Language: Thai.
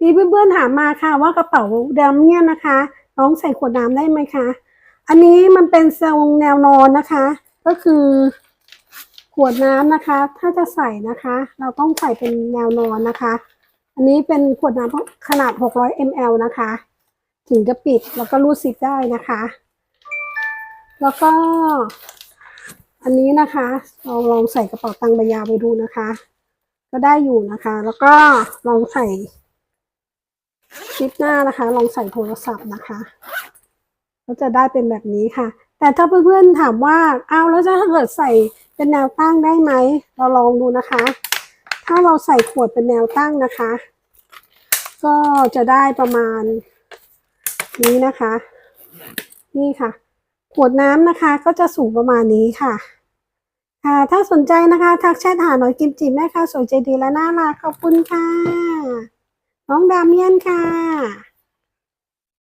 มีเพื่อนๆถามมาค่ะว่ากระเป๋าดำเนี่ยนะคะน้องใส่ขวดน้ำได้ไหมคะ อันนี้มันเป็นทรงแนวนอนนะคะ ก็คือขวดน้ำนะคะ ถ้าจะใส่นะคะ เราต้องใส่เป็นแนวนอนนะคะ อันนี้เป็นขวดน้ำขนาด 600 ml นะคะ ถึงจะปิดแล้วก็รูดซิปได้นะคะ แล้วก็ อันนี้นะคะเราลองใส่กระเป๋าตังค์ใบยาวไปดูนะคะ ก็ได้อยู่นะคะ แล้วก็ลองใส่ ชิปหน้านะคะ ลองใส่โทรศัพท์นะคะ ก็จะได้เป็นแบบนี้ค่ะ แต่ถ้าเพื่อนๆถามว่าเอาแล้วถ้าเกิดใส่เป็นแนวตั้งได้ไหม เราลองดูนะคะ ถ้าเราใส่ขวดเป็นแนวตั้งนะคะ ก็จะได้ประมาณนี้นะคะ นี่ค่ะ ขวดน้ำนะคะ ก็จะสูงประมาณนี้ค่ะค่ะ ถ้าสนใจนะคะ ทักแชทหาหน่อยกิมจิแม่ค่ะสวยใจดีและน่ารักขอบคุณค่ะ น้องดาเมียนค่ะ